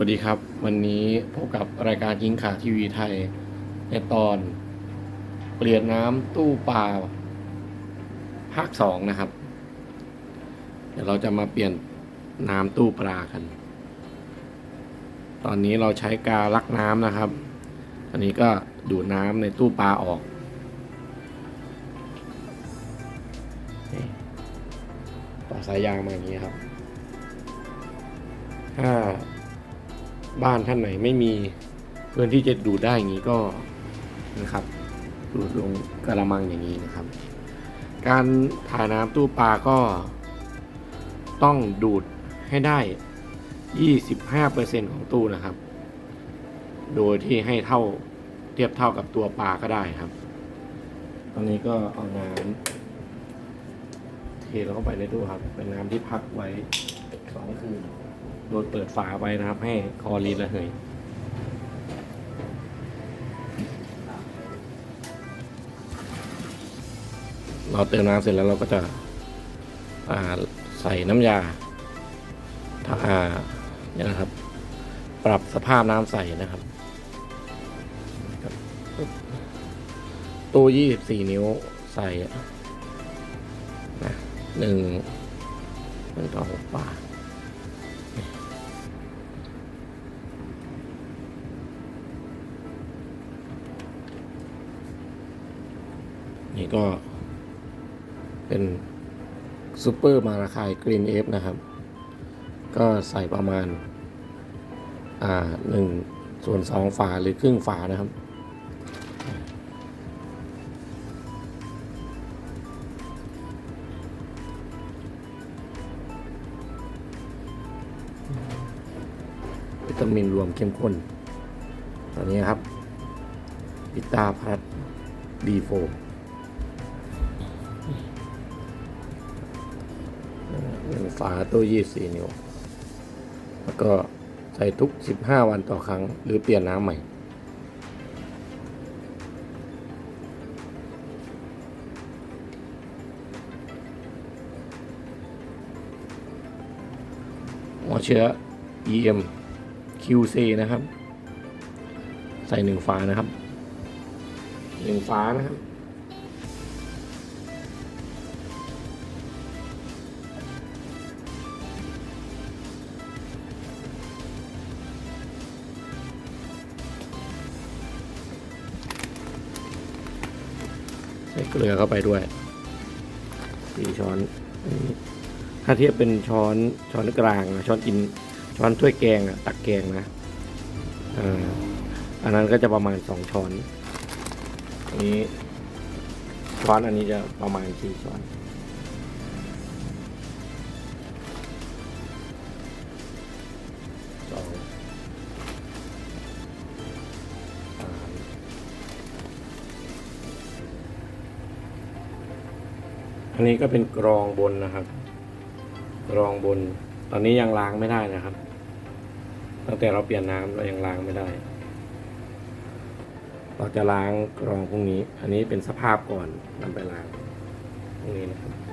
วัสดีครับ วันนี้พบกับรายการยิงข่าวทีวีไทย ในตอน เปลี่ยนน้ำตู้ปลาภาคสองนะครับ เดี๋ยวเราจะมาเปลี่ยนน้ำตู้ปลากัน ตอนนี้เราใช้กาลักน้ำนะครับ อันนี้ก็ดูดน้ำในตู้ปลาออกต่อสายยางมาอย่างนี้ครับถ้า บ้านท่านไหนไม่มีเพื่อนที่จะดูดได้อย่างนี้ก็นะครับดูดลงกระมังอย่างนี้นะครับ การถ่ายน้ำตู้ปลาก็ต้องดูดให้ได้ 25%ของตู้นะครับ โดยที่ให้เท่าเทียบเท่ากับตัวปลาก็ได้ครับ ตอนนี้ก็เอาน้ำเทลงเข้าไปในตู้ครับ เป็นน้ำที่พักไว้สองคืน โดยเปิดฝาไว้นะครับ ให้คอรีนระเหยเราเติมน้ำเสร็จแล้วเราก็จะใส่น้ำยาถ้าเนี่ยนะครับ ปรับสภาพน้ำใสนะครับครับปึ๊บตู้ 24 นิ้วใส่นะหนึ่งหนึ่งต่อหกฝา นี่ก็ เป็นซูเปอร์มาราคายกรีนเอฟนะครับ ก็ใส่ประมาณ อ่าหนึ่งส่วนสองฝาหรือครึ่งฝานะครับวิตามินรวมเข้มข้นตอนนี้ครับวิตาพัทดีโฟ หนึ่งฝาตู้ยี่สี่นิ้ว แล้วก็ใส่ทุก 15 วันต่อครั้ง หรือเปลี่ยนน้ำใหม่หัวเชื้อ EM QC นะครับ ใส่หนึ่งฝานะครับหนึ่งฝานะครับ ส่เกลือเข้าไปด้วยสี่ช้อนนี่ถ้าเทียบเป็นช้อนช้อนกลางนะช้อนกินช้อนถ้วยแกงอะตักแกงนะอ่าอันนั้นก็จะประมาณสองช้อนนนี้ช้อนอันนี้จะประมาณสี่ช้อน อันนี้ก็เป็นกรองบนนะครับ กรองบน ตอนนี้ยังล้างไม่ได้นะครับ ตั้งแต่เราเปลี่ยนน้ำเรายังล้างไม่ได้ เราจะล้างกรองพรุ่งนี้ อันนี้เป็นสภาพก่อนนำไปล้างพรุ่งนี้นะครับ